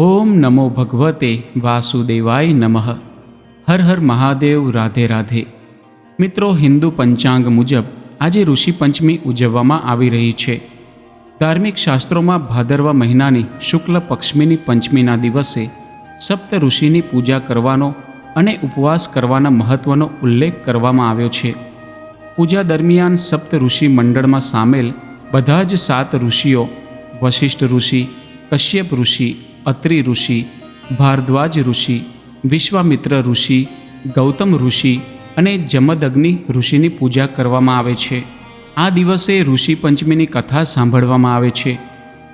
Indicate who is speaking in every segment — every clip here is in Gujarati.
Speaker 1: ઓમ નમો ભગવતે વાસુદેવાય નમઃ. હર હર મહાદેવ રાધે રાધે. મિત્રો, હિન્દુ પંચાંગ મુજબ આજે ઋષિ પંચમી ઉજવવામાં આવી રહી છે. ધાર્મિક શાસ્ત્રોમાં ભાદરવા મહિનાની શુક્લ પક્ષમીની પંચમીના દિવસે સપ્ત ઋષિની પૂજા કરવાનો અને ઉપવાસ કરવાના મહત્વનો ઉલ્લેખ કરવામાં આવ્યો છે. પૂજા દરમિયાન સપ્ત ઋષિ મંડળમાં સામેલ બધા જ સાત ઋષિઓ, વશિષ્ઠ ઋષિ, કશ્યપ ઋષિ અત્રિ ઋષિ, ભારદ્વાજ ઋષિ, વિશ્વામિત્ર ઋષિ, ગૌતમ ઋષિ અને જમદગ્નિ ઋષિની પૂજા કરવામાં આવે છે. આ દિવસે ઋષિ પંચમીની કથા સાંભળવામાં આવે છે.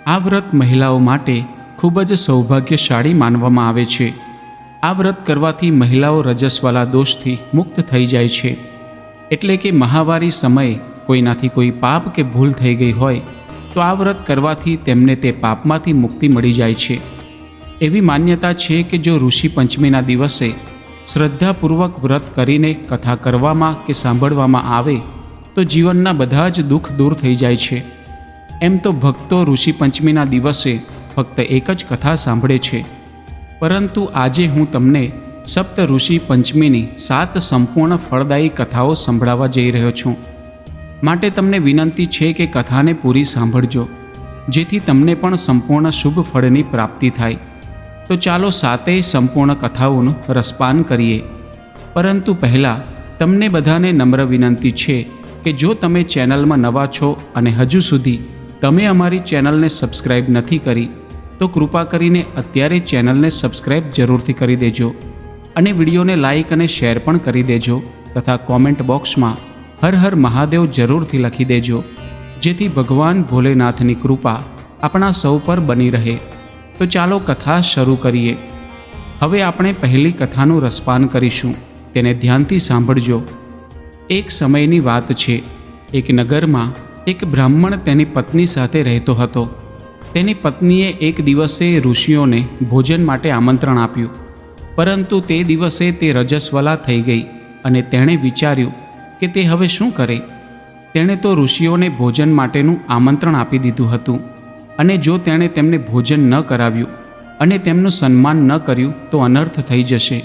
Speaker 1: આ વ્રત મહિલાઓ માટે ખૂબ જ સૌભાગ્યશાળી માનવામાં આવે છે. આ વ્રત કરવાથી મહિલાઓ રજસ્વાલા દોષથી મુક્ત થઈ જાય છે. એટલે કે મહાવારી સમયે કોઈનાથી કોઈ પાપ કે ભૂલ થઈ ગઈ હોય, તો આ વ્રત કરવાથી તેમને તે પાપમાંથી મુક્તિ મળી જાય છે. એવી માન્યતા છે કે જો ઋષિ પંચમીના દિવસે શ્રદ્ધાપૂર્વક વ્રત કરીને કથા કરવામાં કે સાંભળવામાં આવે, તો જીવનના બધા જ દુઃખ દૂર થઈ જાય છે. એમ તો ભક્તો ઋષિ પંચમીના દિવસે ફક્ત એક જ કથા સાંભળે છે. પરંતુ આજે હું તમને સપ્ત ઋષિ પંચમીની સાત સંપૂર્ણ ફળદાયી કથાઓ સંભળાવવા જઈ રહ્યો છું. માટે તમને વિનંતી છે કે કથાને પૂરી સાંભળજો, જેથી તમને પણ સંપૂર્ણ શુભ ફળની પ્રાપ્તિ થાય. તો ચાલો સાતેય સંપૂર્ણ કથાઓનું રસપાન કરીએ. પરંતુ પહેલાં તમને બધાને નમ્ર વિનંતી છે કે જો તમે ચેનલમાં નવા છો અને હજુ સુધી તમે અમારી ચેનલને સબસ્ક્રાઈબ નથી કરી, તો કૃપા કરીને અત્યારે ચેનલને સબસ્ક્રાઈબ જરૂરથી કરી દેજો અને વિડીયોને લાઇક અને શેર પણ કરી દેજો તથા કોમેન્ટ બોક્સમાં હર હર મહાદેવ જરૂરથી લખી દેજો, જેથી ભગવાન ભોલેનાથની કૃપા આપણા સૌ પર બની રહે. તો ચાલો કથા શરૂ કરીએ. હવે આપણે પહેલી કથાનું રસપાન કરીશું. તેને ધ્યાનથી સાંભળજો. એક સમયની વાત છે. એક નગરમાં એક બ્રાહ્મણ તેની પત્ની સાથે રહેતો હતો. તેની પત્નીએ એક દિવસે ઋષિઓને ભોજન માટે આમંત્રણ આપ્યું. પરંતુ તે દિવસે તે રજસ્વલા થઈ ગઈ અને તેણે વિચાર્યું કે તે હવે શું કરે. તેણે તો ઋષિઓને ભોજન માટેનું આમંત્રણ આપી દીધું હતું. અને જો તેણે તેમને ભોજન ન કરાવ્યું અને તેમનું સન્માન ન કર્યું, તો અનર્થ થઈ જશે.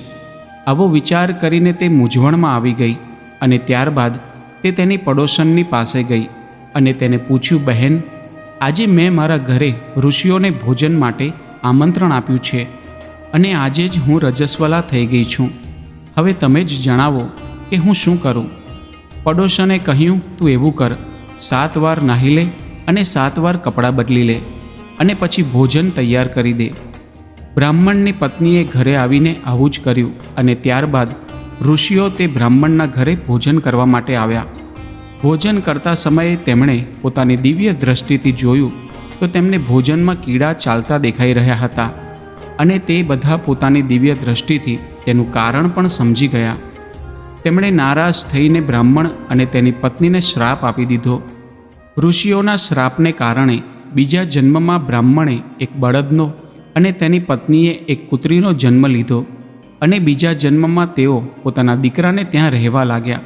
Speaker 1: આવો વિચાર કરીને તે મૂંઝવણમાં આવી ગઈ અને ત્યારબાદ તે તેની પડોશનની પાસે ગઈ અને તેને પૂછ્યું, બહેન, આજે મેં મારા ઘરે ઋષિઓને ભોજન માટે આમંત્રણ આપ્યું છે અને આજે જ હું રજસ્વલા થઈ ગઈ છું. હવે તમે જ જણાવો કે હું શું કરું. પડોશને કહ્યું, તું એવું કર. સાત વાર નાહી લે અને સાત વાર કપડાં બદલી લે અને પછી ભોજન તૈયાર કરી દે. બ્રાહ્મણની પત્નીએ ઘરે આવીને આવું જ કર્યું અને ત્યારબાદ ઋષિઓ તે બ્રાહ્મણના ઘરે ભોજન કરવા માટે આવ્યા. ભોજન કરતા સમયે તેમણે પોતાની દિવ્ય દ્રષ્ટિથી જોયું તો તેમને ભોજનમાં કીડા ચાલતા દેખાઈ રહ્યા હતા અને તે બધા પોતાની દિવ્ય દ્રષ્ટિથી તેનું કારણ પણ સમજી ગયા. તેમણે નારાજ થઈને બ્રાહ્મણ અને તેની પત્નીને શ્રાપ આપી દીધો ઋષિઓના શ્રાપને કારણે બીજા જન્મમાં બ્રાહ્મણે એક બળદનો અને તેની પત્નીએ એક કૂતરીનો જન્મ લીધો અને બીજા જન્મમાં તેઓ પોતાના દીકરાને ત્યાં રહેવા લાગ્યા.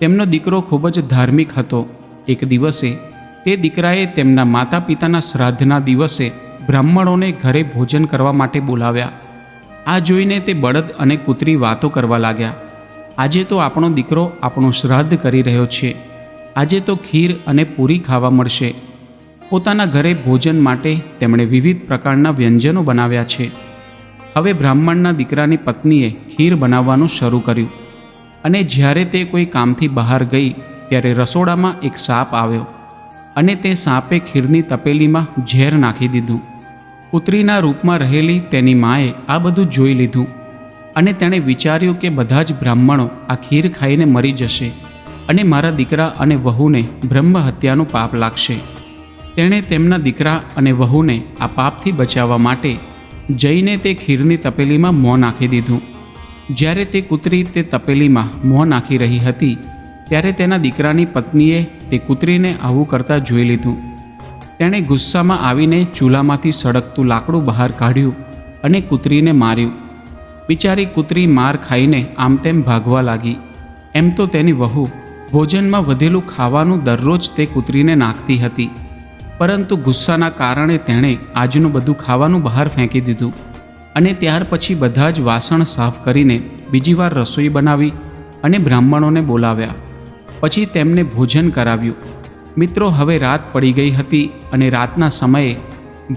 Speaker 1: તેમનો દીકરો ખૂબ જ ધાર્મિક હતો. એક દિવસે તે દીકરાએ તેમના માતા પિતાના શ્રાદ્ધના દિવસે બ્રાહ્મણોને ઘરે ભોજન કરવા માટે બોલાવ્યા. આ જોઈને તે બળદ અને કૂતરી વાતો કરવા લાગ્યા. આજે તો આપણો દીકરો આપણું શ્રાદ્ધ કરી રહ્યો છે. આજે તો ખીર અને પૂરી ખાવા મળશે. પોતાના ઘરે ભોજન માટે તેમણે વિવિધ પ્રકારના વ્યંજનો બનાવ્યા છે. હવે બ્રાહ્મણના દીકરાની પત્નીએ ખીર બનાવવાનું શરૂ કર્યું અને જ્યારે તે કોઈ કામથી બહાર ગઈ ત્યારે રસોડામાં એક સાપ આવ્યો અને તે સાપે ખીરની તપેલીમાં ઝેર નાખી દીધું. પુત્રીના રૂપમાં રહેલી તેની માએ આ બધું જોઈ લીધું અને તેણે વિચાર્યું કે બધા જ બ્રાહ્મણો આ ખીર ખાઈને મરી જશે. અને મારા દીકરા અને વહુને બ્રહ્મ હત્યાનું પાપ લાગશે. તેણે તેમના દીકરા અને વહુને આ પાપથી બચાવવા માટે જઈને તે ખીરની તપેલીમાં મોં નાખી દીધું. જ્યારે તે કૂતરી તે તપેલીમાં મોં નાખી રહી હતી, ત્યારે તેના દીકરાની પત્નીએ તે કૂતરીને આવું કરતાં જોઈ લીધું. તેણે ગુસ્સામાં આવીને ચૂલામાંથી સળગતું લાકડું બહાર કાઢ્યું અને કૂતરીને માર્યું. બિચારી કૂતરી માર ખાઈને આમ તેમ ભાગવા લાગી. એમ તો તેની વહુ ભોજનમાં વધેલું ખાવાનું દરરોજ તે કૂતરીને નાખતી હતી. પરંતુ ગુસ્સાના કારણે તેણે આજનું બધું ખાવાનું બહાર ફેંકી દીધું અને ત્યાર પછી બધા જ વાસણ સાફ કરીને બીજી વાર રસોઈ બનાવી અને બ્રાહ્મણોને બોલાવ્યા. પછી તેમને ભોજન કરાવ્યું. મિત્રો, હવે રાત પડી ગઈ હતી અને રાતના સમયે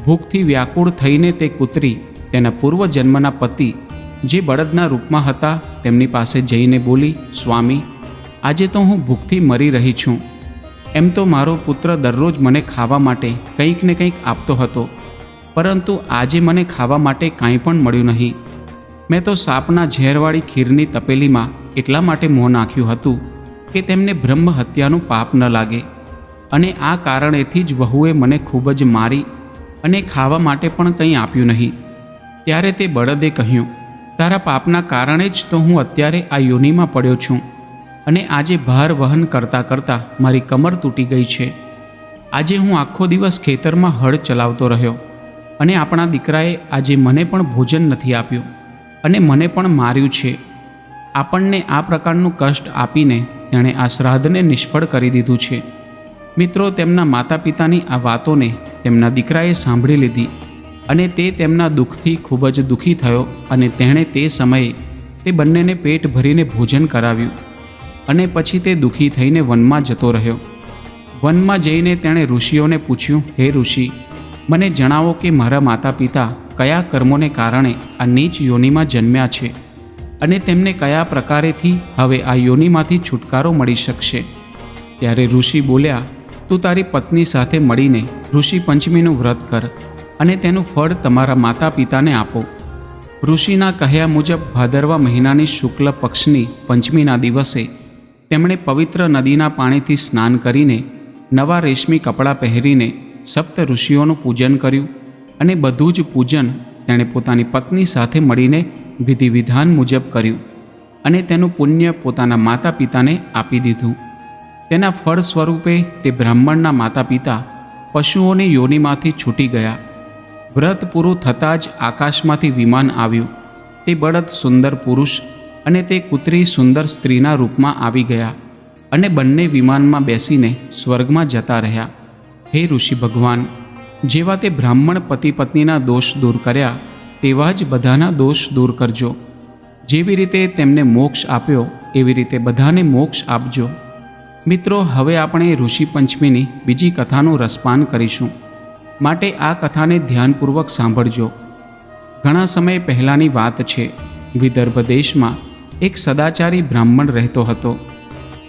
Speaker 1: ભૂખથી વ્યાકુળ થઈને તે કૂતરી તેના પૂર્વજન્મના પતિ જે બળદના રૂપમાં હતા તેમની પાસે જઈને બોલી, સ્વામી આજે તો હું ભૂખથી મરી રહી છું. એમ તો મારો પુત્ર દરરોજ મને ખાવા માટે કંઈક ને કંઈક આપતો હતો. પરંતુ આજે મને ખાવા માટે કાંઈ પણ મળ્યું નહીં. મેં તો સાપના ઝેરવાળી ખીરની તપેલીમાં એટલા માટે મોં નાખ્યું હતું કે તેમને બ્રહ્મ હત્યાનું પાપ ન લાગે. અને આ કારણેથી જ વહુએ મને ખૂબ જ મારી અને ખાવા માટે પણ કંઈ આપ્યું નહીં. ત્યારે તે બળદે કહ્યું, તારા પાપના કારણે જ તો હું અત્યારે આ યોનિમાં પડ્યો છું. અને આજે ભાર વહન કરતાં કરતાં મારી કમર તૂટી ગઈ છે. આજે હું આખો દિવસ ખેતરમાં હળ ચલાવતો રહ્યો અને આપણા દીકરાએ આજે મને પણ ભોજન નથી આપ્યું અને મને પણ માર્યું છે. આપણને આ પ્રકારનું કષ્ટ આપીને તેણે આ શ્રાદ્ધને નિષ્ફળ કરી દીધું છે. મિત્રો, તેમના માતા પિતાની આ વાતોને તેમના દીકરાએ સાંભળી લીધી અને તે તેમના દુઃખથી ખૂબ જ દુઃખી થયો અને તેણે તે સમયે તે બંનેને પેટ ભરીને ભોજન કરાવ્યું. અને પછી તે દુઃખી થઈને વનમાં જતો રહ્યો. વનમાં જઈને તેણે ઋષિઓને પૂછ્યું, હે ઋષિ, મને જણાવો કે મારા માતા પિતા કયા કર્મોને કારણે આ નીચ યોનિમાં જન્મ્યા છે અને તેમને કયા પ્રકારેથી હવે આ યોનિમાંથી છુટકારો મળી શકશે? ત્યારે ઋષિ બોલ્યા, તું તારી પત્ની સાથે મળીને ઋષિ પંચમીનું વ્રત કર અને તેનું ફળ તમારા માતા પિતાને આપો. ઋષિના કહ્યા મુજબ, ભાદરવા મહિનાની શુક્લ પક્ષની પંચમીના દિવસે તેમણે પવિત્ર નદીના પાણીથી સ્નાન કરીને નવા રેશમી કપડાં પહેરીને સપ્ત ઋષિઓનું પૂજન કર્યું અને બધું જ પૂજન તેણે પોતાની પત્ની સાથે મળીને વિધિવિધાન મુજબ કર્યું અને તેનું પુણ્ય પોતાના માતા પિતાને આપી દીધું. તેના ફળ સ્વરૂપે તે બ્રાહ્મણના માતા પિતા પશુઓની યોનિમાંથી છૂટી ગયા. વ્રત પૂરું થતાં જ આકાશમાંથી વિમાન આવ્યું. તે બળદ સુંદર પુરુષ અને તે કૂતરી સુંદર સ્ત્રીના રૂપમાં આવી ગયા અને બંને વિમાનમાં બેસીને સ્વર્ગમાં જતા રહ્યા. હે ઋષિ ભગવાન, જેવા તે બ્રાહ્મણ પતિ પત્નીના દોષ દૂર કર્યા, તેવા જ બધાના દોષ દૂર કરજો. જેવી રીતે તેમને મોક્ષ આપ્યો, એવી રીતે બધાને મોક્ષ આપજો. મિત્રો, હવે આપણે ઋષિ પંચમીની બીજી કથાનું રસપાન કરીશું. માટે આ કથાને ધ્યાનપૂર્વક સાંભળજો. ઘણા સમય પહેલાંની વાત છે. વિદર્ભ દેશમાં એક સદાચારી બ્રાહ્મણ રહેતો હતો.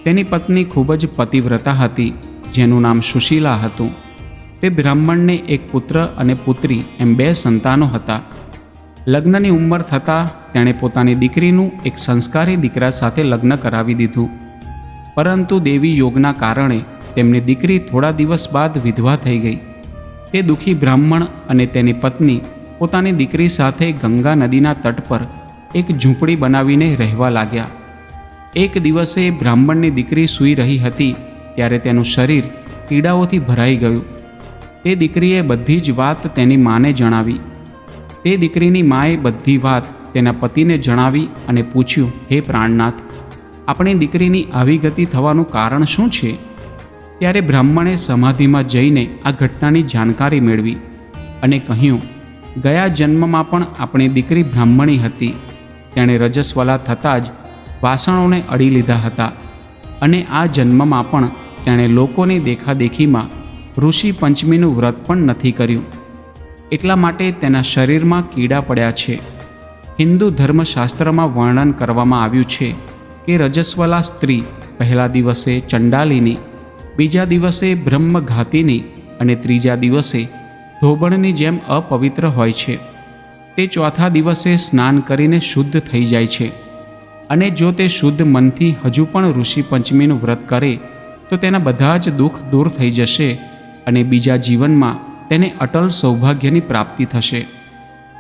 Speaker 1: તેની પત્ની ખૂબ જ પતિવ્રતા હતી, જેનું નામ સુશીલા હતું. તે બ્રાહ્મણને એક પુત્ર અને પુત્રી એમ બે સંતાનો હતા. લગ્નની ઉંમર થતાં તેણે પોતાની દીકરીનું એક સંસ્કારી દીકરા સાથે લગ્ન કરાવી દીધું. પરંતુ દેવી યોગના કારણે તેમની દીકરી થોડા દિવસ બાદ વિધવા થઈ ગઈ. તે દુઃખી બ્રાહ્મણ અને તેની પત્ની પોતાની દીકરી સાથે ગંગા નદીના તટ પર એક ઝૂંપડી બનાવીને રહેવા લાગ્યા. એક દિવસે બ્રાહ્મણની દીકરી સૂઈ રહી હતી, ત્યારે તેનું શરીર પીડાઓથી ભરાઈ ગયું. તે દીકરીએ બધી જ વાત તેની માને જણાવી. તે દીકરીની માએ બધી વાત તેના પતિને જણાવી અને પૂછ્યું, હે પ્રાણનાથ, આપણી દીકરીની આવી ગતિ થવાનું કારણ શું છે? ત્યારે બ્રાહ્મણે સમાધિમાં જઈને આ ઘટનાની જાણકારી મેળવી અને કહ્યું, ગયા જન્મમાં પણ આપણી દીકરી બ્રાહ્મણી હતી. તેણે રજસ્વલા થતાં જ વાસણોને અડી લીધા હતા અને આ જન્મમાં પણ તેણે લોકોની દેખાદેખીમાં ઋષિ પંચમીનું વ્રત પણ નથી કર્યું. એટલા માટે તેના શરીરમાં કીડા પડ્યા છે. હિન્દુ ધર્મશાસ્ત્રમાં વર્ણન કરવામાં આવ્યું છે કે રજસ્વલા સ્ત્રી પહેલા દિવસે ચંડાલીની, બીજા દિવસે બ્રહ્મઘાતીની અને ત્રીજા દિવસે ધોબણની જેમ અપવિત્ર હોય છે. તે ચોથા દિવસે સ્નાન કરીને શુદ્ધ થઈ જાય છે. અને જો તે શુદ્ધ મનથી હજુ પણ ઋષિ પંચમીનું વ્રત કરે, તો તેના બધા જ દુઃખ દૂર થઈ જશે અને બીજા જીવનમાં તેને અટલ સૌભાગ્યની પ્રાપ્તિ થશે.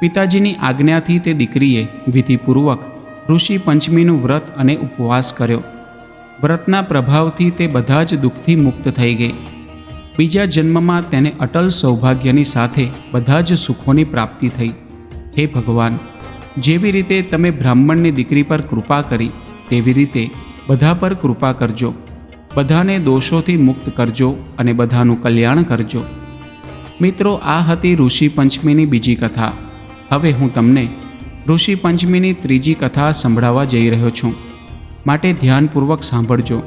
Speaker 1: પિતાજીની આજ્ઞાથી તે દીકરીએ વિધિપૂર્વક ઋષિ પંચમીનું વ્રત અને ઉપવાસ કર્યો. વ્રતના પ્રભાવથી તે બધા જ દુઃખથી મુક્ત થઈ ગઈ. બીજા જન્મમાં તેને અટલ સૌભાગ્યની સાથે બધા જ સુખોની પ્રાપ્તિ થઈ. હે ભગવાન, જેવી રીતે તમે બ્રાહ્મણની દીકરી પર કૃપા કરી, તેવી રીતે બધા પર કૃપા કરજો. બધાને દોષોથી મુક્ત કરજો અને બધાનું કલ્યાણ કરજો. મિત્રો, આ હતી ઋષિ પંચમીની બીજી કથા. હવે હું તમને ઋષિ પંચમીની ત્રીજી કથા સંભળાવવા જઈ રહ્યો છું. માટે ધ્યાનપૂર્વક સાંભળજો.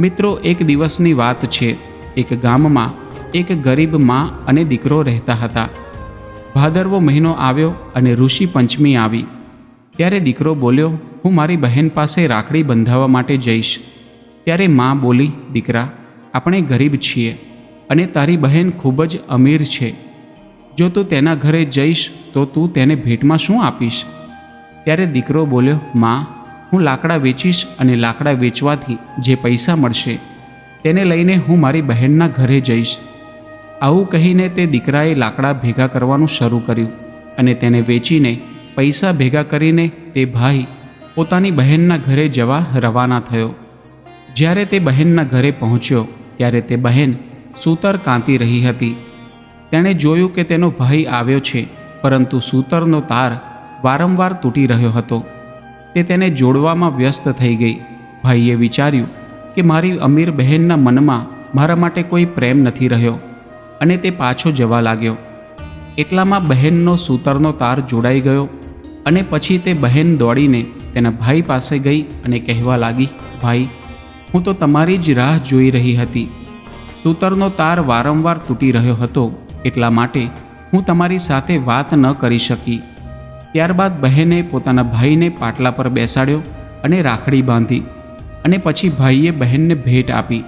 Speaker 1: મિત્રો, એક દિવસની વાત છે. એક ગામમાં એક ગરીબ મા અને દીકરો રહેતા હતા. ભાદરવો મહિનો આવ્યો અને ઋષિ પંચમી આવી. ત્યારે દીકરો બોલ્યો, હું મારી બહેન પાસે રાખડી બંધાવવા માટે જઈશ. ત્યારે મા બોલી, દીકરા, આપણે ગરીબ છીએ અને તારી બહેન ખૂબ જ અમીર છે. જો તું તેના ઘરે જઈશ, તો તું તેને ભેટમાં શું આપીશ? ત્યારે દીકરો બોલ્યો, માં, હું લાકડા વેચીશ અને લાકડા વેચવાથી જે પૈસા મળશે, તેને લઈને હું મારી બહેનના ઘરે જઈશ. આવું કહીને તે દીકરાએ લાકડા ભેગા કરવાનું શરૂ કર્યું અને તેને વેચીને પૈસા ભેગા કરીને તે ભાઈ પોતાની બહેનના ઘરે જવા રવાના થયો. જ્યારે તે બહેનના ઘરે પહોંચ્યો, ત્યારે તે બહેન સૂતર કાંતી રહી હતી. તેણે જોયું કે તેનો ભાઈ આવ્યો છે, પરંતુ સૂતરનો તાર વારંવાર તૂટી રહ્યો હતો. તે તેને જોડવામાં વ્યસ્ત થઈ ગઈ. ભાઈએ વિચાર્યું કે મારી અમીર બહેનના મનમાં મારા માટે કોઈ પ્રેમ નથી રહ્યો. અને તે પાછો જવા લાગ્યો. એટલામાં બહેનનો સૂતરનો તાર જોડાઈ ગયો અને પછી તે બહેન દોડીને તેના ભાઈ પાસે ગઈ અને કહેવા લાગી, ભાઈ, હું તો તમારી જ રાહ જોઈ રહી હતી. સૂતરનો તાર વારંવાર તૂટી રહ્યો હતો, એટલા માટે હું તમારી સાથે વાત ન કરી શકી. ત્યારબાદ બહેને પોતાના ભાઈને પાટલા પર બેસાડ્યો અને રાખડી બાંધી અને પછી ભાઈએ બહેનને ભેટ આપી.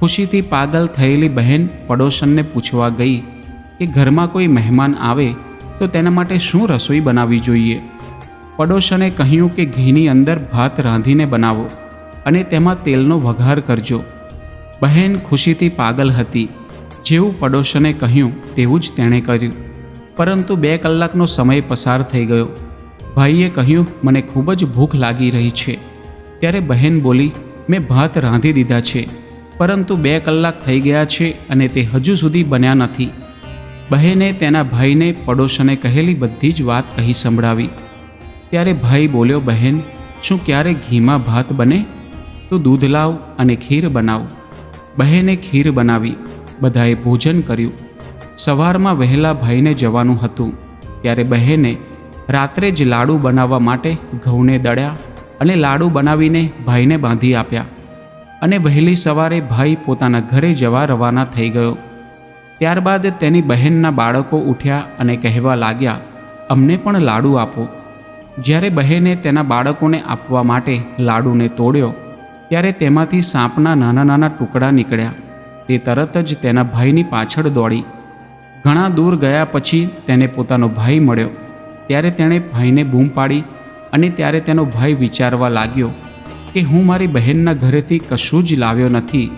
Speaker 1: ખુશીથી પાગલ થયેલી બહેન પડોશનને પૂછવા ગઈ કે ઘરમાં કોઈ મહેમાન આવે તો તેના માટે શું રસોઈ બનાવવી જોઈએ? પડોશને કહ્યું કે ઘીની અંદર ભાત રાંધીને બનાવો અને તેમાં તેલનો વઘાર કરજો. બહેન ખુશીથી પાગલ હતી. જેવું પડોશને કહ્યું તેવું જ તેણે કર્યું. પરંતુ બે કલાકનો સમય પસાર થઈ ગયો. ભાઈએ કહ્યું, મને ખૂબ જ ભૂખ લાગી રહી છે. ત્યારે બહેન બોલી, મેં ભાત રાંધી દીધા છે. પરંતુ બે કલાક થઈ ગયા છે અને તે હજુ સુધી બન્યા નથી. બહેને તેના ભાઈને પડોશને કહેલી બધી જ વાત કહી સંભળાવી. ત્યારે ભાઈ બોલ્યો, બહેન, શું ક્યારે ઘીમાં ભાત બને? તો દૂધ લાવ અને ખીર બનાવ. બહેને ખીર બનાવી, બધાએ ભોજન કર્યું. સવારમાં વહેલા ભાઈને જવાનું હતું. ત્યારે બહેને રાત્રે જ લાડુ બનાવવા માટે ઘઉંને દળ્યા અને લાડુ બનાવીને ભાઈને બાંધી આપ્યા. અને વહેલી સવારે ભાઈ પોતાના ઘરે જવા રવાના થઈ ગયો. ત્યારબાદ તેની બહેનના બાળકો ઉઠ્યા અને કહેવા લાગ્યા, અમને પણ લાડુ આપો. જ્યારે બહેને તેના બાળકોને આપવા માટે લાડુને તોડ્યો, ત્યારે તેમાંથી સાપના નાના નાના ટુકડા નીકળ્યા. તે તરત જ તેના ભાઈની પાછળ દોડી. ઘણા દૂર ગયા પછી તેને પોતાનો ભાઈ મળ્યો. ત્યારે તેણે ભાઈને બૂમ પાડી અને ત્યારે તેનો ભાઈ વિચારવા લાગ્યો કે હું મારી બહેનના ઘરેથી કશું જ લાવ્યો નથી.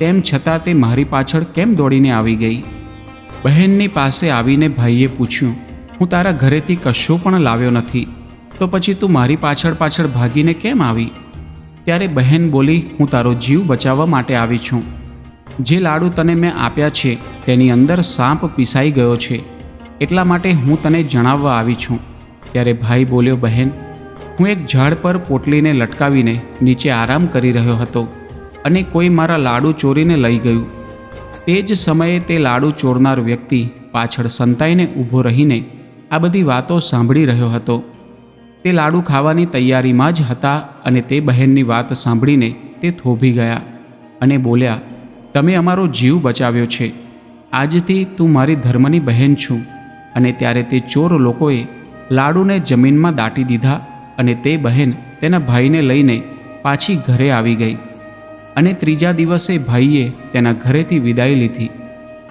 Speaker 1: તેમ છતાં તે મારી પાછળ કેમ દોડીને આવી ગઈ? બહેનની પાસે આવીને ભાઈએ પૂછ્યું, હું તારા ઘરેથી કશું પણ લાવ્યો નથી. તો પછી તું મારી પાછળ પાછળ ભાગીને કેમ આવી? ત્યારે બહેન બોલી, હું તારો જીવ બચાવવા માટે આવી છું. જે લાડુ તને મેં આપ્યા છે, તેની અંદર સાપ પીસાઈ ગયો છે. એટલા માટે હું તને જણાવવા આવી છું. ત્યારે ભાઈ બોલ્યો, બહેન હું એક ઝાડ પર પોટલીને લટકાવીને નીચે આરામ કરી રહ્યો હતો અને કોઈ મારા લાડુ ચોરીને લઈ ગયું. તે જ સમયે તે લાડુ ચોરનાર વ્યક્તિ પાછળ સંતાઈને ઊભો રહીને આ બધી વાતો સાંભળી રહ્યો હતો. તે લાડુ ખાવાની તૈયારીમાં જ હતા અને તે બહેનની વાત સાંભળીને તે થોભી ગયા અને બોલ્યા, તમે અમારો જીવ બચાવ્યો છે. આજથી તું મારી ધર્મની બહેન છું. અને ત્યારે તે ચોર લોકોએ લાડુને જમીનમાં દાટી દીધા અને તે બહેન તેના ભાઈને લઈને પાછી ઘરે આવી ગઈ. અને ત્રીજા દિવસે ભાઈએ તેના ઘરેથી વિદાય લીધી.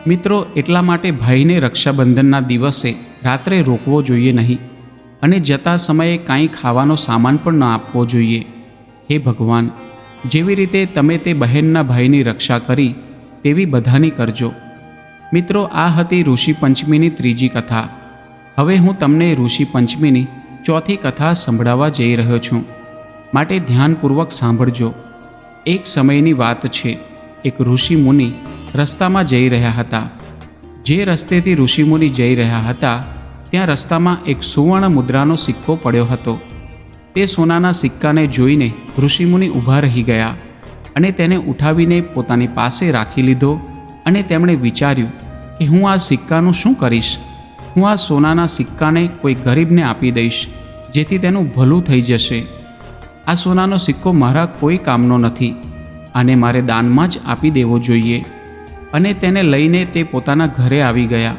Speaker 1: મિત્રો, એટલા માટે ભાઈને રક્ષાબંધનના દિવસે રાત્રે રોકવો જોઈએ નહીં અને જતા સમયે કાંઈ ખાવાનો સામાન પણ ન આપવો જોઈએ. હે ભગવાન, જેવી રીતે તમે તે બહેનના ભાઈની રક્ષા કરી, તેવી બધાની કરજો. મિત્રો, આ હતી ઋષિ પંચમીની ત્રીજી કથા. હવે હું તમને ઋષિ પંચમીની ચોથી કથા સંભળાવવા જઈ રહ્યો છું. માટે ધ્યાનપૂર્વક સાંભળજો. એક સમયની વાત છે. એક ઋષિ મુનિ રસ્તામાં જઈ રહ્યા હતા. જે રસ્તેથી ઋષિમુનિ જઈ રહ્યા હતા, ત્યાં રસ્તામાં એક સુવર્ણ મુદ્રાનો સિક્કો પડ્યો હતો. તે સોનાના સિક્કાને જોઈને ઋષિમુનિ ઊભા રહી ગયા અને તેને ઉઠાવીને પોતાની પાસે રાખી લીધો અને તેમણે વિચાર્યું કે હું આ સિક્કાનું શું કરીશ? હું આ સોનાના સિક્કાને કોઈ ગરીબને આપી દઈશ. જેથી તેનું ભલું થઈ જશે. આ સોનાનો સિક્કો મારા કોઈ કામનો નથી. આને મારે દાનમાં જ આપી દેવો જોઈએ. અને તેને લઈને તે પોતાના ઘરે આવી ગયા.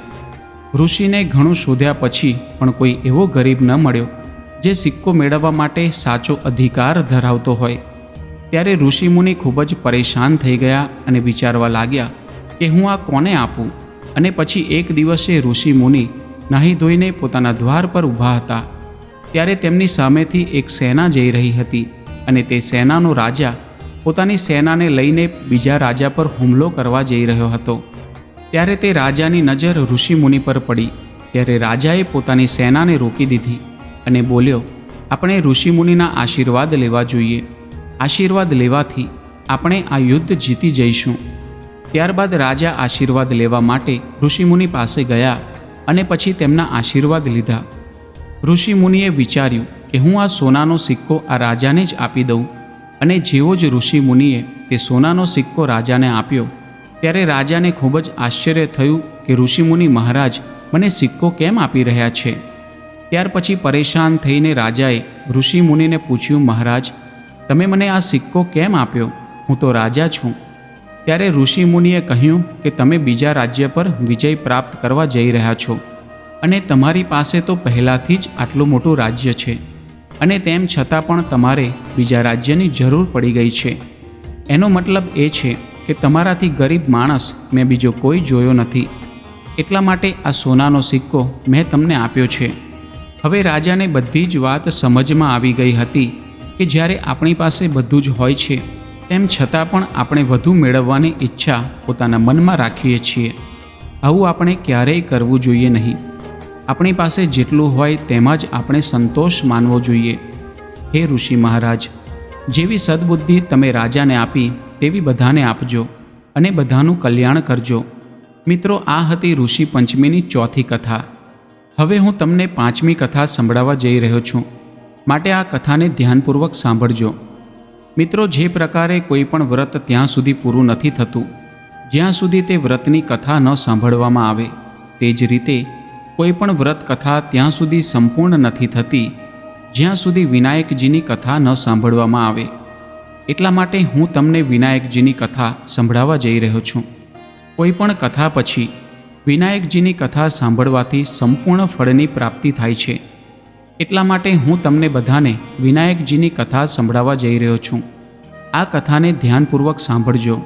Speaker 1: ઋષિને ઘણું શોધ્યા પછી પણ કોઈ એવો ગરીબ ન મળ્યો, જે સિક્કો મેળવવા માટે સાચો અધિકાર ધરાવતો હોય. ત્યારે ઋષિમુનિ ખૂબ જ પરેશાન થઈ ગયા અને વિચારવા લાગ્યા કે હું આ કોને આપું? અને પછી એક દિવસે ઋષિમુનિ નાહી ધોઈને પોતાના દ્વાર પર ઊભા હતા. ત્યારે તેમની સામેથી એક સેના જઈ રહી હતી અને તે સેનાનો રાજા પોતાની સેનાને લઈને બીજા રાજા પર હુમલો કરવા જઈ રહ્યો હતો. ત્યારે તે રાજાની નજર ઋષિમુનિ પર પડી. ત્યારે રાજાએ પોતાની સેનાને રોકી દીધી અને બોલ્યો, આપણે ઋષિમુનિના આશીર્વાદ લેવા જોઈએ. આશીર્વાદ લેવાથી આપણે આ યુદ્ધ જીતી જઈશું. ત્યારબાદ રાજા આશીર્વાદ લેવા માટે ઋષિમુનિ પાસે ગયા અને પછી તેમના આશીર્વાદ લીધા. ઋષિમુનિએ વિચાર્યું કે હું આ સોનાનો સિક્કો આ રાજાને જ આપી દઉં. અને જેવો જ ઋષિમુનિએ તે સોનાનો સિક્કો રાજાને આપ્યો, ત્યારે રાજાને ખૂબ જ આશ્ચર્ય થયું કે ઋષિમુનિ મહારાજ, મને સિક્કો કેમ આપી રહ્યા છે? ત્યાર પછી પરેશાન થઈને રાજાએ ઋષિમુનિને પૂછ્યું, મહારાજ, તમે મને આ સિક્કો કેમ આપ્યો? હું તો રાજા છું. ત્યારે ઋષિમુનિએ કહ્યું કે તમે બીજા રાજ્ય પર વિજય પ્રાપ્ત કરવા જઈ રહ્યા છો. અને તમારી પાસે તો પહેલાંથી જ આટલું મોટું રાજ્ય છે. અને તેમ છતાં પણ તમારે બીજા રાજ્યની જરૂર પડી ગઈ છે. એનો મતલબ એ છે કે તમારાથી ગરીબ માણસ મેં બીજો કોઈ જોયો નથી. એટલા માટે આ સોનાનો સિક્કો મેં તમને આપ્યો છે. હવે રાજાને બધી જ વાત સમજમાં આવી ગઈ હતી કે જ્યારે આપણી પાસે બધું જ હોય છે, તેમ છતાં પણ આપણે વધુ મેળવવાની ઈચ્છા પોતાના મનમાં રાખીએ છીએ. આવું આપણે ક્યારેય કરવું જોઈએ નહીં. આપણી પાસે જેટલું હોય તેમાં જ આપણે સંતોષ માનવો જોઈએ. હે ઋષિ મહારાજ, જેવી સદબુદ્ધિ તમે રાજાને આપી, તેવી બધાને આપજો અને બધાનું કલ્યાણ કરજો. મિત્રો, આ હતી ઋષિ પંચમીની ચોથી કથા. હવે હું તમને પાંચમી કથા સંભળાવવા જઈ રહ્યો છું. માટે આ કથાને ધ્યાનપૂર્વક સાંભળજો. મિત્રો, જે પ્રકારે કોઈ પણ વ્રત ત્યાં સુધી પૂરું નથી થતું, જ્યાં સુધી તે વ્રતની કથા ન સાંભળવામાં આવે, તે જ રીતે કોઈ પણ વ્રત કથા ત્યાં સુધી સંપૂર્ણ નથી થતી, જ્યાં સુધી વિનાયકજીની કથા ન સાંભળવામાં આવે. એટલા માટે હું તમને વિનાયકજીની કથા સંભળાવવા જઈ રહ્યો છું. કોઈ પણ કથા પછી વિનાયકજીની કથા સાંભળવાથી સંપૂર્ણ ફળની પ્રાપ્તિ થાય છે. એટલા માટે હું તમને બધાને વિનાયકજીની કથા સંભળાવવા જઈ રહ્યો છું. આ કથાને ધ્યાનપૂર્વક સાંભળજો.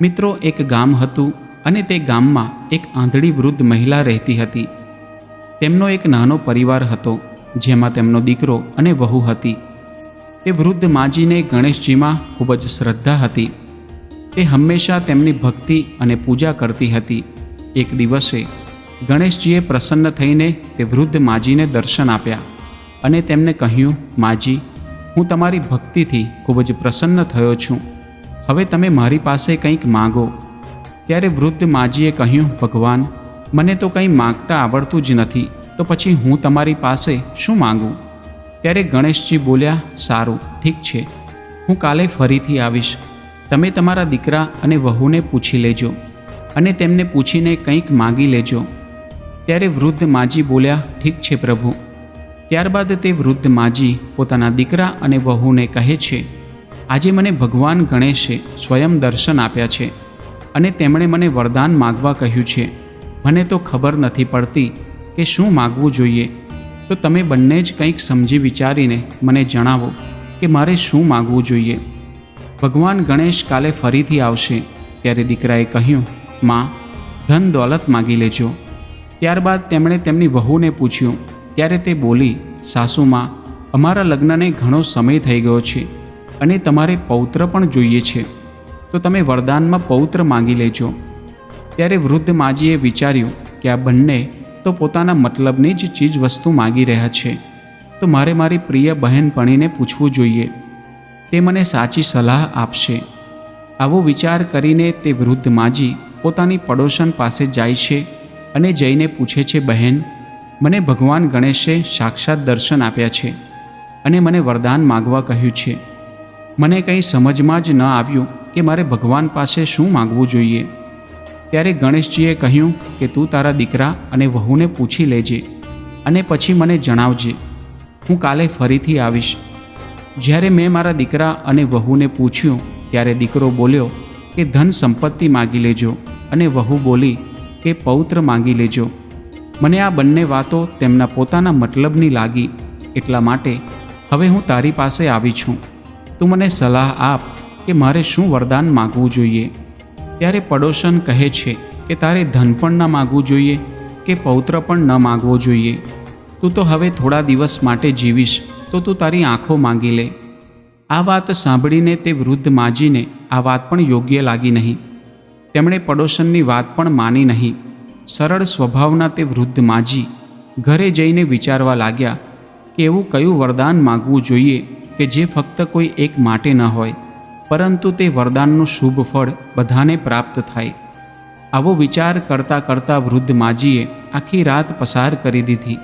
Speaker 1: મિત્રો, એક ગામ હતું અને તે ગામમાં એક આંધળી વૃદ્ધ મહિલા રહેતી હતી. તેમનો એક નાનો પરિવાર હતો, જેમાં તેમનો દીકરો અને વહુ હતી. તે વૃદ્ધ માજીને ગણેશજીમાં ખૂબ જ શ્રદ્ધા હતી. તે હંમેશા તેમની ભક્તિ અને પૂજા કરતી હતી. એક દિવસે ગણેશજીએ પ્રસન્ન થઈને તે વૃદ્ધ માજીને દર્શન આપ્યા અને તેમને કહ્યું, માજી, હું તમારી ભક્તિથી ખૂબ જ પ્રસન્ન થયો છું. હવે તમે મારી પાસે કંઈક માગો. ત્યારે વૃદ્ધ માજીએ કહ્યું, ભગવાન, મને તો કંઈ માગતા આવડતું જ નથી, તો પછી હું તમારી પાસે શું માગું? ત્યારે ગણેશજી બોલ્યા, સારું, ઠીક છે. હું કાલે ફરીથી આવીશ. તમે તમારા દીકરા અને વહુને પૂછી લેજો અને તેમને પૂછીને કંઈક માગી લેજો. ત્યારે વૃદ્ધ માજી બોલ્યા, ઠીક છે પ્રભુ. ત્યારબાદ તે વૃદ્ધ માજી પોતાના દીકરા અને વહુને કહે છે, આજે મને ભગવાન ગણેશે સ્વયં દર્શન આપ્યા છે. અને તેમણે મને વરદાન માગવા કહ્યું છે. મને તો ખબર નથી પડતી કે શું માગવું જોઈએ. તો તમે બંને જ કંઈક સમજી વિચારીને મને જણાવો કે મારે શું માગવું જોઈએ. ભગવાન ગણેશ કાલે ફરીથી આવશે, ત્યારે દીકરાએ કહ્યું, માં, ધન દોલત માગી લેજો. ત્યારબાદ તેમણે તેમની વહુને પૂછ્યું, ત્યારે તે બોલી સાસુમાં અમારા લગ્નને ઘણો સમય થઈ ગયો છે અને તમારે પૌત્ર પણ જોઈએ છે. તો તમે વરદાનમાં પૌત્ર માંગી લેજો. ત્યારે વૃદ્ધ માજીએ વિચાર્યું કે આ બંને તો પોતાના મતલબની જ ચીજ વસ્તુ માગી રહ્યા છે. તો મારે મારી પ્રિય બહેનપણીને પૂછવું જોઈએ. તે મને સાચી સલાહ આપશે. આવો વિચાર કરીને તે વૃદ્ધ માજી પોતાની પડોશન પાસે જાય છે અને જઈને પૂછે છે, બહેન, મને ભગવાન ગણેશે સાક્ષાત દર્શન આપ્યા છે અને મને વરદાન માગવા કહ્યું છે. મને કંઈ સમજમાં જ ન આવ્યું કે મારે ભગવાન પાસે શું માગવું જોઈએ. ત્યારે ગણેશજીએ કહ્યું કે તું તારા દીકરા અને વહુને પૂછી લેજે અને પછી મને જણાવજે. હું કાલે ફરીથી આવીશ. જ્યારે મેં મારા દીકરા અને વહુને પૂછ્યું, ત્યારે દીકરો બોલ્યો કે ધન સંપત્તિ માગી લેજો અને વહુ બોલી કે પૌત્ર માંગી લેજો. મને આ બંને વાતો તેમના પોતાના મતલબની લાગી, એટલા માટે હવે હું તારી પાસે આવી છું. તું મને સલાહ આપ કે મારે શું વરદાન માગવું જોઈએ? ત્યારે પડોશન કહે છે કે તારે ધન પણ ન માગવું જોઈએ કે પૌત્ર પણ ન માગવો જોઈએ. તું તો હવે થોડા દિવસ માટે જીવીશ, તો તું તારી આંખો માંગી લે. આ વાત સાંભળીને તે વૃદ્ધ માજીને આ વાત પણ યોગ્ય લાગી નહીં. તેમણે પડોશનની વાત પણ માની નહીં. સરળ સ્વભાવના તે વૃદ્ધ માજી ઘરે જઈને વિચારવા લાગ્યા એવું કયું વરદાન માગવું જોઈએ કે જે ફક્ત કોઈ એક માટે ન હોય, પરંતુ તે વરદાનનું શુભ ફળ બધાને પ્રાપ્ત થાય? આવો વિચાર કરતાં કરતાં વૃદ્ધ માજીએ આખી રાત પસાર કરી દીધી.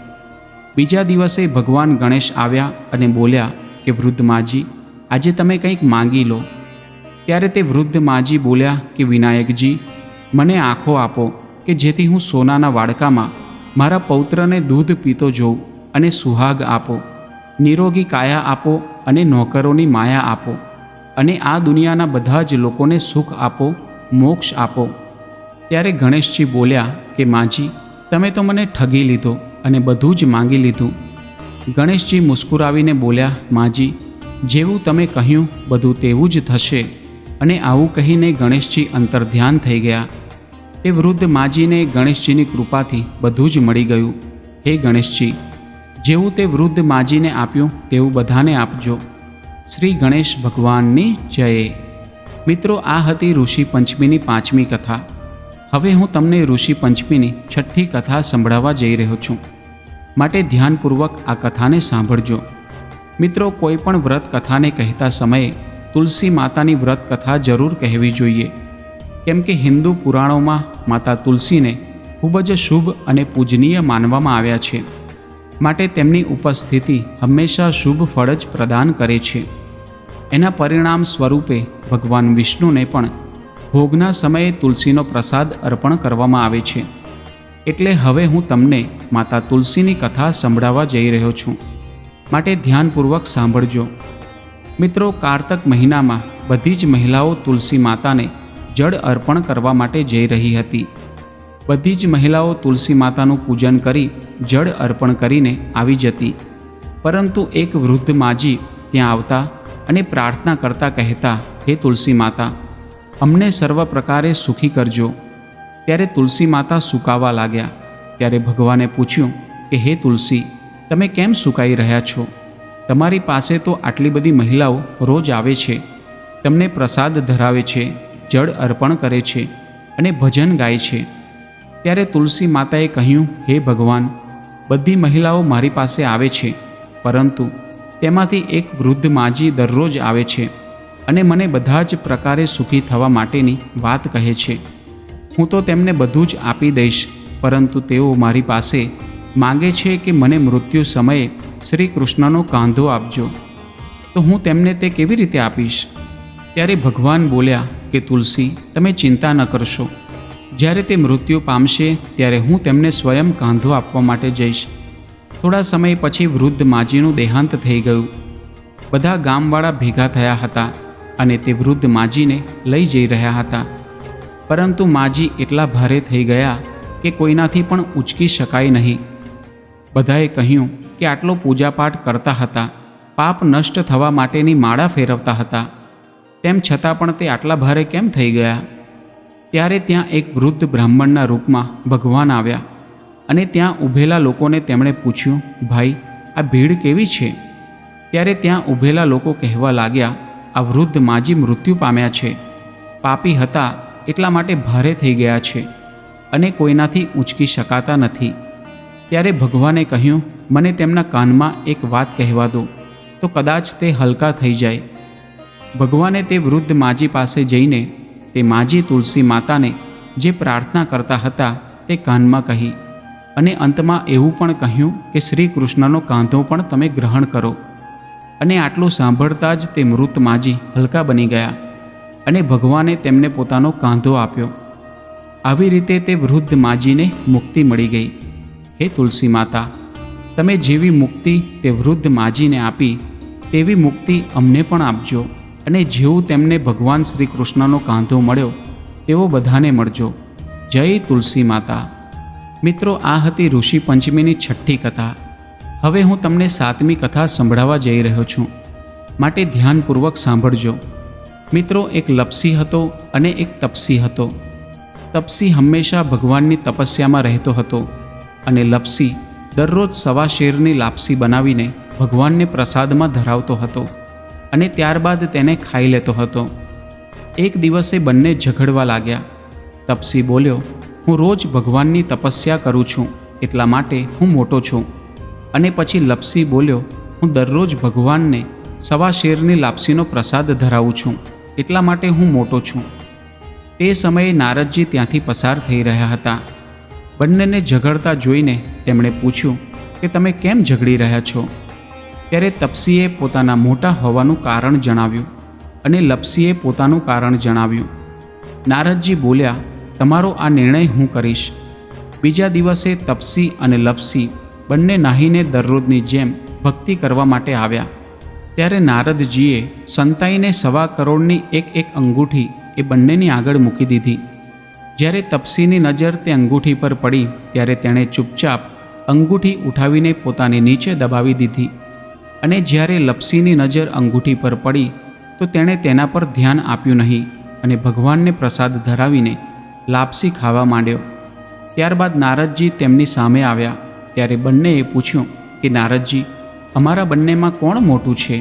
Speaker 1: બીજા દિવસે ભગવાન ગણેશ આવ્યા અને બોલ્યા કે, વૃદ્ધ માજી, આજે તમે કંઈક માંગી લો. ત્યારે તે વૃદ્ધ માજી બોલ્યા કે, વિનાયકજી, મને આંખો આપો કે જેથી હું સોનાના વાડકામાં મારા પૌત્રને દૂધ પીતો જોઉં. અને સુહાગ આપો. નિરોગી કાયા આપો અને નોકરોની માયા આપો. અને આ દુનિયાના બધા જ લોકોને સુખ આપો, મોક્ષ આપો. ત્યારે ગણેશજી બોલ્યા કે, માજી, તમે તો મને ઠગી લીધો અને બધું જ માંગી લીધું. ગણેશજી મુસ્કુરાવીને બોલ્યા, માજી, જેવું તમે કહ્યું બધું તેવું જ થશે. અને આવું કહીને ગણેશજી અંતર્ધ્યાન થઈ ગયા. તે વૃદ્ધ માજીને ગણેશજીની કૃપાથી બધું જ મળી ગયું. હે ગણેશજી જેવું તે વૃદ્ધ માજીને આપ્યું, તેવું બધાને આપજો. શ્રી ગણેશ ભગવાનની જય. મિત્રો, આ હતી ઋષિ પંચમીની પાંચમી કથા. હવે હું તમને ઋષિ પંચમીની છઠ્ઠી કથા સંભળાવવા જઈ રહ્યો છું. માટે ધ્યાનપૂર્વક આ કથાને સાંભળજો. મિત્રો, કોઈ પણ વ્રત કથાને કહેતા સમયે તુલસી માતાની વ્રત કથા જરૂર કહેવી જોઈએ. કેમ કે હિન્દુ પુરાણોમાં માતા તુલસીને ખૂબ જ શુભ અને પૂજનીય માનવામાં આવ્યા છે. માટે તેમની ઉપસ્થિતિ હંમેશા શુભ ફળ જ પ્રદાન કરે છે. એના પરિણામ સ્વરૂપે ભગવાન વિષ્ણુને પણ ભોગના સમયે તુલસીનો પ્રસાદ અર્પણ કરવામાં આવે છે. એટલે હવે હું તમને માતા તુલસીની કથા સંભળાવવા જઈ રહ્યો છું. માટે ધ્યાનપૂર્વક સાંભળજો. મિત્રો, કારતક મહિનામાં બધી જ મહિલાઓ તુલસી માતાને જળ અર્પણ કરવા માટે જઈ રહી હતી. બધી જ મહિલાઓ તુલસી માતાનું પૂજન કરી જળ અર્પણ કરીને આવી જતી. પરંતુ એક વૃદ્ધ માજી ત્યાં આવતા અને પ્રાર્થના કરતા કહેતા, હે તુલસી માતા, અમને સર્વ પ્રકારે સુખી કરજો. ત્યારે તુલસી માતા સુકાવા લાગ્યા. ત્યારે ભગવાને પૂછ્યું કે, હે તુલસી, તમે કેમ સુકાઈ રહ્યા છો? તમારી પાસે તો આટલી બધી મહિલાઓ રોજ આવે છે. તમને પ્રસાદ ધરાવે છે, જળ અર્પણ કરે છે અને ભજન ગાય છે. ત્યારે તુલસી માતાએ કહ્યું, હે ભગવાન, બધી મહિલાઓ મારી પાસે આવે છે, પરંતુ તેમાંથી એક વૃદ્ધ માજી દરરોજ આવે છે અને મને બધા જ પ્રકારે સુખી થવા માટેની વાત કહે છે. હું તો તેમને બધું જ આપી દઈશ, પરંતુ તેઓ મારી પાસે માંગે છે કે મને મૃત્યુ સમયે શ્રી કૃષ્ણનો કાંધો આપજો. તો હું તેમને તે કેવી રીતે આપીશ? ત્યારે ભગવાન બોલ્યા, કે તુલસી, તમે ચિંતા ન કરશો. જ્યારે તે મૃત્યુ પામશે, ત્યારે હું તેમને સ્વયં કાંધો આપવા માટે જઈશ. થોડા સમય પછી વૃદ્ધ માજીનું દેહાંત થઈ ગયું. બધા ગામવાળા ભેગા થયા હતા અને તે વૃદ્ધ માજીને લઈ જઈ રહ્યા હતા. પરંતુ માજી એટલા ભારે થઈ ગયા કે કોઈનાથી પણ ઉંચકી શકાય નહીં. બધાએ કહ્યું કે આટલો પૂજાપાઠ કરતા હતા, પાપ નષ્ટ થવા માટેની માળા ફેરવતા હતા. તેમ છતાં પણ તે આટલા ભારે કેમ થઈ ગયા? ત્યારે ત્યાં એક વૃદ્ધ બ્રાહ્મણના રૂપમાં ભગવાન આવ્યા અને ત્યાં ઊભેલા લોકોને તેમણે પૂછ્યું, ભાઈ, આ ભીડ કેવી છે? ત્યારે ત્યાં ઊભેલા લોકો કહેવા લાગ્યા, આ વૃદ્ધ માજી મૃત્યુ પામ્યા છે. પાપી હતા, એટલા માટે ભારે થઈ ગયા છે અને કોઈનાથી ઊંચકી શકાતા નથી. ત્યારે ભગવાને કહ્યું, મને તેમના કાનમાં એક વાત કહેવા દો, તો કદાચ તે હલકા થઈ જાય. ભગવાને તે વૃદ્ધ માજી પાસે જઈને તે માજી તુલસી માતાને જે પ્રાર્થના કરતા હતા તે કાનમાં કહી, અને અંતમાં એવું પણ કહ્યું કે શ્રી કૃષ્ણનો કાંધો પણ તમે ગ્રહણ કરો. અને આટલું સાંભળતા જ તે મૃત માજી હલકા બની ગયા અને ભગવાને તેમને પોતાનો કાંધો આપ્યો. આવી રીતે તે વૃદ્ધ માજીને મુક્તિ મળી ગઈ. હે તુલસી માતા, તમે જેવી મુક્તિ તે વૃદ્ધ માજીને આપી, તેવી મુક્તિ અમને પણ આપજો. અને જેવું તેમને ભગવાન શ્રી કૃષ્ણનો કાંધો મળ્યો, તેવો બધાને મળજો. જય તુલસી માતા. મિત્રો, આ હતી ઋષિ પંચમીની છઠ્ઠી કથા. હવે હું તમને સાતમી કથા સંભળાવવા જઈ રહ્યો છું. માટે ધ્યાનપૂર્વક સાંભળજો. મિત્રો, એક લપસી હતો અને એક તપસી હતો. તપસી હંમેશા ભગવાનની તપસ્યામાં રહેતો હતો અને લપસી દરરોજ સવા શેરની લાપસી બનાવીને ભગવાનને પ્રસાદમાં ધરાવતો હતો. અને ત્યારબાદ તેને ખાઈ લેતો હતો. એક દિવસે બંને ઝઘડવા લાગ્યા. તપસી બોલ્યો, હું રોજ ભગવાનની તપસ્યા કરું છું, એટલા માટે હું મોટો છું. અને પછી લપસી બોલ્યો, હું દરરોજ ભગવાનને સવા શેરની લાપસીનો પ્રસાદ ધરાવું છું, એટલા માટે હું મોટો છું. તે સમયે નારદજી ત્યાંથી પસાર થઈ રહ્યા હતા. બંનેને ઝઘડતા જોઈને તેમણે પૂછ્યું, કે તમે કેમ ઝઘડી રહ્યા છો? ત્યારે તપસીએ પોતાના મોટા હોવાનું કારણ જણાવ્યું અને લપસીએ પોતાનું કારણ જણાવ્યું. નારદજી બોલ્યા, તમારો આ નિર્ણય હું કરીશ. બીજા દિવસે તપસી અને લપસી બંને નાહીને દરરોજની જેમ ભક્તિ કરવા માટે આવ્યા. ત્યારે નારદજીએ સંતાઈને સવા કરોડની એક એક અંગૂઠી એ બંનેની આગળ મૂકી દીધી. જ્યારે તપસીની નજર તે અંગૂઠી પર પડી, ત્યારે તેણે ચૂપચાપ અંગૂઠી ઉઠાવીને પોતાની નીચે દબાવી દીધી. અને જ્યારે લપસીની નજર અંગૂઠી પર પડી, તો તેણે તેના પર ધ્યાન આપ્યું નહીં અને ભગવાનને પ્રસાદ ધરાવીને લાપસી ખાવા માંડ્યો. ત્યારબાદ નારદજી તેમની સામે આવ્યા. ત્યારે બંનેએ પૂછ્યું કે, નારદજી, અમારા બંનેમાં કોણ મોટું છે?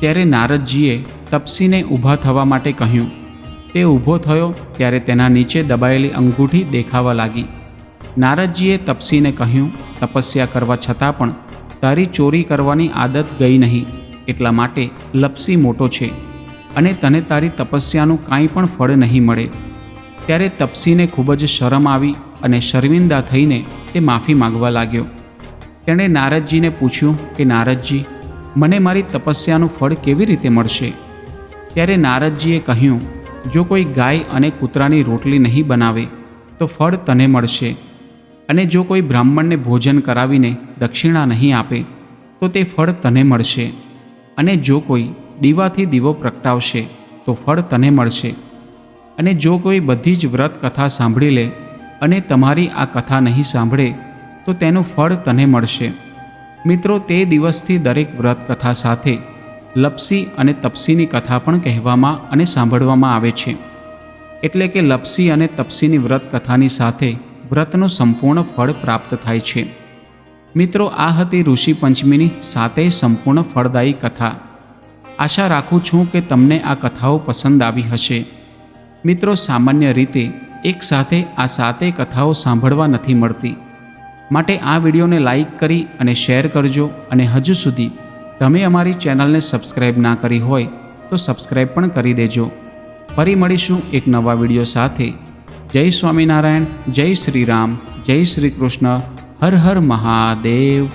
Speaker 1: ત્યારે નારદજીએ તપસીને ઊભા થવા માટે કહ્યું, તે ઊભો થયો ત્યારે તેના નીચે દબાયેલી અંગૂઠી દેખાવા લાગી. નારદજીએ તપસીને કહ્યું, તપસ્યા કરવા છતાં પણ તારી ચોરી કરવાની આદત ગઈ નહીં. એટલા માટે લપસી મોટો છે અને તને તારી તપસ્યાનું કાંઈ પણ ફળ નહીં મળે. ત્યારે તપસીને ખૂબ જ શરમ આવી અને શર્મિંદા થઈને તે માફી માગવા લાગ્યો. તેણે નારદજીને પૂછ્યું કે, નારદજી, મને મારી તપસ્યાનું ફળ કેવી રીતે મળશે? ત્યારે નારદજીએ કહ્યું, જો કોઈ ગાય અને કૂતરાની રોટલી નહીં બનાવે, તો ફળ તને મળશે. અને જો કોઈ બ્રાહ્મણને ભોજન કરાવીને દક્ષિણા નહીં આપે, તો તે ફળ તને મળશે. અને જો કોઈ દીવાથી દીવો પ્રગટાવશે, તો ફળ તને મળશે. અને જો કોઈ બધી જ વ્રત કથા સાંભળી લે અને તમારી આ કથા નહીં સાંભળે, તો તેનું ફળ તને મળશે. મિત્રો, તે દિવસથી દરેક વ્રત કથા સાથે લપસી અને તપસીની કથા પણ કહેવામાં અને સાંભળવામાં આવે છે. એટલે કે લપસી અને તપસીની વ્રત કથાની સાથે વ્રતનું સંપૂર્ણ ફળ પ્રાપ્ત થાય છે. મિત્રો, આ હતી ઋષિ પંચમીની સાતેય સંપૂર્ણ ફળદાયી કથા. આશા રાખું છું કે તમને આ કથાઓ પસંદ આવી હશે. મિત્રો, સામાન્ય રીતે એકસાથે આ સાતેય કથાઓ સાંભળવા નથી મળતી. માટે આ વિડીયોને લાઈક કરી અને શેર કરજો અને હજુ સુધી તમે અમારી ચેનલને સબસ્ક્રાઈબ ના કરી હોય તો સબસ્ક્રાઇબ પણ કરી દેજો. ફરી મળીશું એક નવા વીડિયો સાથે. જય સ્વામિનારાયણ જય શ્રી રામ જય શ્રી કૃષ્ણ હર હર મહાદેવ.